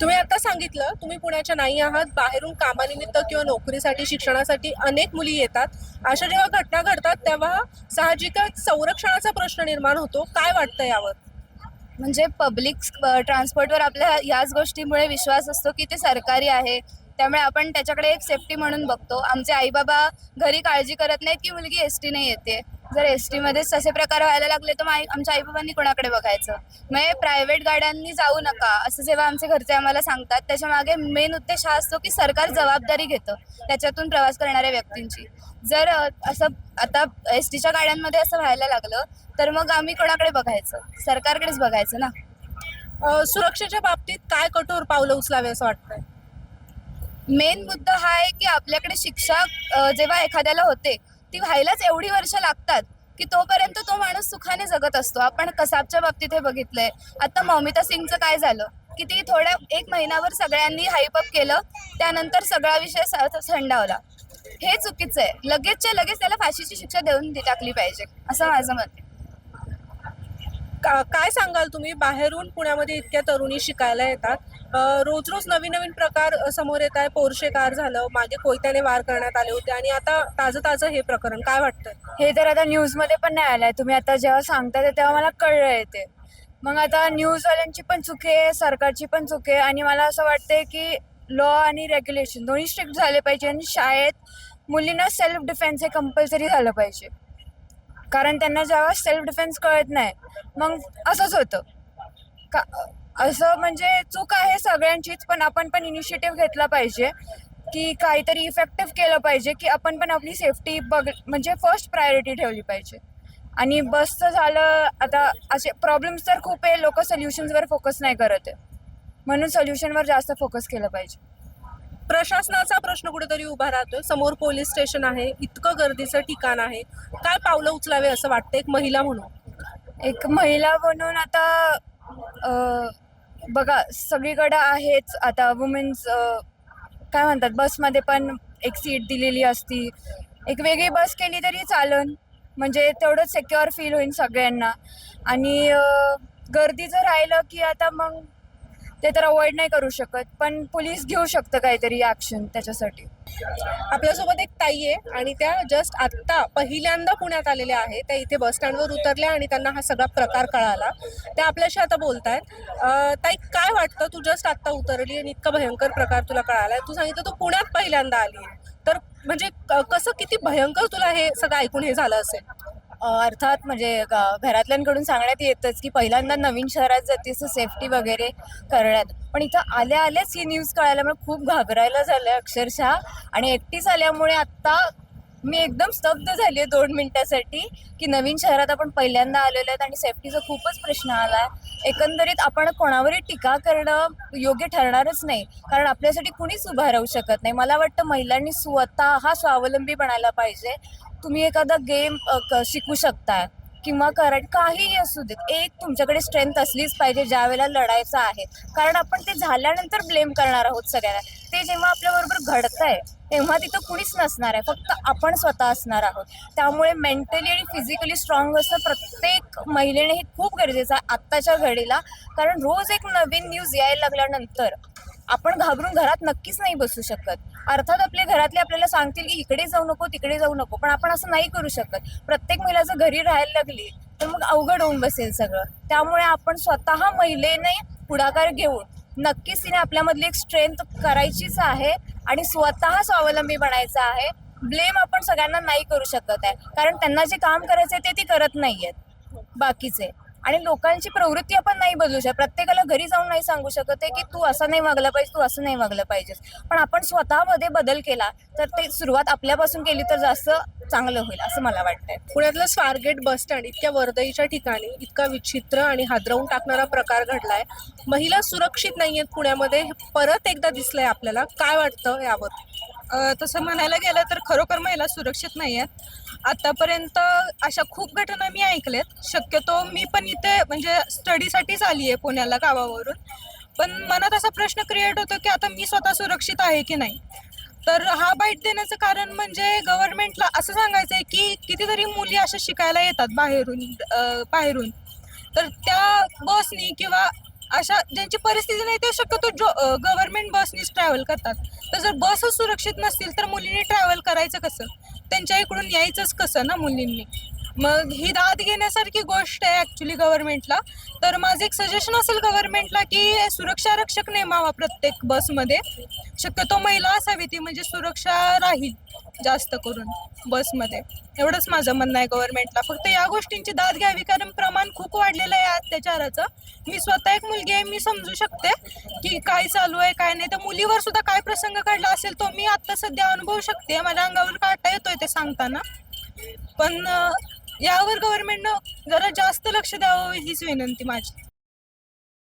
तुम्ही आता सांगितलं तुम्ही पुण्याच्या नाही आहात बाहेरून कामानिमित्त किंवा नोकरीसाठी शिक्षणासाठी अनेक मुली येतात. अशा जेव्हा घटना घडतात तेव्हा साहजिकच संरक्षणाचा प्रश्न निर्माण होतो. काय वाटतं यावर? म्हणजे पब्लिक ट्रान्सपोर्टवर आपल्या याच गोष्टीमुळे विश्वास असतो की ते सरकारी आहे. त्यामुळे आपण त्याच्याकडे एक सेफ्टी म्हणून बघतो. आमचे आई बाबा घरी काळजी करत नाहीत की मुलगी एस टीने येते. जर एस मध्येच तसे प्रकार व्हायला लागले तर मग आई- आमच्या आईबाबांनी कोणाकडे बघायचं? मग प्रायव्हेट गाड्यांनी जाऊ नका असं जेव्हा आमचे घरचे आम्हाला सांगतात त्याच्यामागे मेन उद्देश हा असतो की सरकार जबाबदारी घेतं त्याच्यातून प्रवास करणाऱ्या व्यक्तींची. जर असं आता एस टीच्या गाड्यांमध्ये असं व्हायला लागलं तर मग आम्ही कोणाकडे बघायचं? सरकारकडेच बघायचं ना? अ, सुरक्षेच्या बाबतीत काय कठोर पावलं उचलावे असं वाटतंय? मेन मुद्दा हा आहे की आपल्याकडे शिक्षा अ, जेव्हा एखाद्याला होते ती व्हायलाच एवढी वर्ष लागतात की तोपर्यंत तो माणूस सुखाने जगत असतो. आपण कसाबच्या बाबतीत हे बघितलंय. आता मौमिता सिंगचं काय झालं? की ती थोड्या एक महिनाभर सगळ्यांनी हाईप अप केलं. त्यानंतर सगळा विषय थंडावला. हे चुकीचं आहे. लगेचच्या लगेच त्याला फाशीची शिक्षा देऊन दि- टाकली पाहिजे. असं माझं मत आहे. का- काय सांगाल तुम्ही? बाहेरून पुण्यामध्ये इतक्या तरुणी शिकायला येतात. रोज रोज नवीन नवीन प्रकार समोर येत आहे पोरशे कार झालं मागे कोयत्याने वार करण्यात आले होते आणि आता ताजं ताजं हे प्रकरण काय वाटतं हे तर आता न्यूजमध्ये पण नाही आलंय. तुम्ही आता जेव्हा सांगता तेव्हा मला कळलंय ते. मग आता न्यूजवाल्यांची पण चुकी आहे सरकारची पण चुकी आहे आणि मला असं वाटतंय की लॉ आणि रेग्युलेशन दोन्ही स्ट्रिक्ट झाले पाहिजे आणि शाळेत मुलींना सेल्फ डिफेन्स हे कंपल्सरी झालं पाहिजे. कारण त्यांना जेव्हा सेल्फ डिफेन्स कळत नाही मग असंच होतं. का असं म्हणजे चूक आहे सगळ्यांचीच पण आपण पण इनिशिएटिव्ह घेतला पाहिजे की काहीतरी इफेक्टिव्ह केलं पाहिजे की आपण पण आपली सेफ्टी बघ म्हणजे फर्स्ट प्रायोरिटी ठेवली पाहिजे. आणि बसचं झालं आता असे प्रॉब्लेम्स तर खूप आहे लोक सोल्युशन्सवर फोकस नाही करत आहे. म्हणून सोल्युशनवर जास्त फोकस केलं पाहिजे. प्रशासनाचा प्रश्न कुठेतरी उभा राहतोय. समोर पोलीस स्टेशन आहे इतकं गर्दीचं ठिकाण आहे. काय पावलं उचलावे असं वाटतं एक महिला म्हणून? एक महिला म्हणून आता अं, बघा सगळीकडं आहेच. आता वुमेन्स काय म्हणतात बसमध्ये पण एक सीट दिलेली असती. एक वेगळी बस केली तरी चालन. म्हणजे तेवढंच सेक्युअर फील होईल सगळ्यांना. आणि गर्दीचं गर्दी जर राहिलं की आता मग ते तर अवॉइड नाही करू शकत पण पोलीस घेऊ शकतं काहीतरी ऍक्शन त्याच्यासाठी. आपल्यासोबत एक ताई आहे आणि त्या जस्ट आत्ता पहिल्यांदा पुण्यात आलेल्या आहेत. त्या इथे बस स्टँडवर उतरल्या आणि त्यांना हा सगळा प्रकार कळाला. त्या आपल्याशी आता बोलतायत. ताई काय वाटतं? तू जस्ट आत्ता उतरली आणि इतका भयंकर प्रकार तुला कळाला तू सांगितलं तू पुण्यात पहिल्यांदा आली आहे तर म्हणजे कसं किती भयंकर तुला हे सगळं ऐकून हे झालं असेल? अर्थात म्हणजे घरातल्यांकडून सांगण्यात येतच की पहिल्यांदा नवीन शहरात जातेस सेफ्टी वगैरे करण्यात. पण इथं आल्या आल्याच ही न्यूज कळाल्यामुळे खूप घाबरायला झालं अक्षरशः. आणि एकटीच आल्यामुळे आत्ता मी एकदम स्तब्ध झाली आहे दोन मिनिटासाठी की नवीन शहरात आपण पहिल्यांदा आलेलो आहेत आणि सेफ्टीचा खूपच प्रश्न आला आहे एकंदरीत आपण कोणावरही टीका करणं योग्य ठरणारच नाही कारण आपल्यासाठी कुणीच उभा राहू शकत नाही. मला वाटतं महिलांनी स्वतः हा स्वावलंबी बनायला पाहिजे. तुम्ही एखादा गेम शिकू शकता किंवा कारण काहीही असू देत एक तुमच्याकडे स्ट्रेंथ असलीच पाहिजे ज्या वेळेला लढायचं आहे. कारण आपण ते झाल्यानंतर ब्लेम करणार आहोत सगळ्यांना. ते जेव्हा आपल्याबरोबर घडतंय तेव्हा तिथं कुणीच नसणार आहे. फक्त आपण स्वतः असणार आहोत. त्यामुळे मेंटली आणि फिजिकली स्ट्रॉंग असणं प्रत्येक महिलेने हे खूप गरजेचं आहे आत्ताच्या घडीला. कारण रोज एक नवीन न्यूज यायला लागल्यानंतर आपण घाबरून घरात नक्कीच नाही बसू शकत. अर्थात आपले घरातले आपल्याला सांगतील की इकडे जाऊ नको तिकडे जाऊ नको. पण आपण असं नाही करू शकत. प्रत्येक महिला जर घरी राहायला लागली तर मग अवघड होऊन बसेल सगळं. त्यामुळे आपण स्वतः महिलेने पुढाकार घेऊन नक्कीच तिने आपल्यामधली एक स्ट्रेंथ करायचीच आहे. आणि स्वतः स्वावलंबी बनायचं आहे. ब्लेम आपण सगळ्यांना नाही करू शकत आहे. कारण त्यांना जे काम करायचंय ते ती करत नाहीयेत. बाकीचे. आणि लोकांची प्रवृत्ती आपण नाही बदलू शकत. प्रत्येकाला घरी जाऊन नाही सांगू शकत आहे की तू असं नाही वागलं पाहिजे तू असं नाही वागलं पाहिजेस पण आपण स्वतःमध्ये बदल केला तर ते सुरुवात आपल्यापासून केली तर जास्त चांगलं होईल असं मला वाटतंय. पुण्यातलं स्वारगेट बस स्टँड इतक्या वर्दईच्या ठिकाणी इतका विचित्र आणि हादरवून टाकणारा प्रकार घडलाय. महिला सुरक्षित नाहीयेत पुण्यामध्ये. हे परत एकदा दिसलंय आपल्याला. काय वाटतं यावर? अ, तसं म्हणायला गेलं तर खरोखर महिला सुरक्षित नाही आहेत आतापर्यंत अशा खूप घटना मी ऐकल्यात. शक्यतो मी पण इथे म्हणजे स्टडीसाठीच आली आहे पुण्याला गावावरून. पण मनात असा प्रश्न क्रिएट होतो की आता मी स्वतः सुरक्षित आहे की नाही? तर हा बाईट देण्याचं कारण म्हणजे गव्हर्नमेंटला असं सांगायचं आहे की कितीतरी मुली अशा शिकायला येतात बाहेरून अ, बाहेरून. तर त्या बसनी किंवा अशा ज्यांची परिस्थिती नाही ते शक्यतो जो गव्हर्नमेंट बसनीच ट्रॅव्हल करतात. तर जर बसच सुरक्षित नसतील तर मुलींनी ट्रॅव्हल करायचं कसं? त्यांच्या इकडून यायचंच कसं ना मुलींनी? मग ही दाद घेण्यासारखी गोष्ट आहे ॲक्च्युली गव्हर्नमेंटला तर माझं एक सजेशन असेल गव्हर्नमेंटला की सुरक्षा रक्षक नेमावा प्रत्येक बसमध्ये शक्यतो महिला असावी ती म्हणजे सुरक्षा राहील जास्त करून बसमध्ये एवढंच माझं म्हणणं आहे गव्हर्नमेंटला फक्त या गोष्टींची दाद घ्यावी कारण प्रमाण खूप वाढलेलं आहे अत्याचाराचं मी स्वतः एक मुलगी आहे मी समजू शकते की काय चालू आहे काय नाही. तर मुलीवर सुद्धा काय प्रसंग घडला असेल तो मी आता सध्या अनुभवू शकते. माझ्या अंगावर काटा येतोय ते सांगताना. पण यावर गव्हर्नमेंटनं जरा जास्त लक्ष द्यावं हीच विनंती माझी.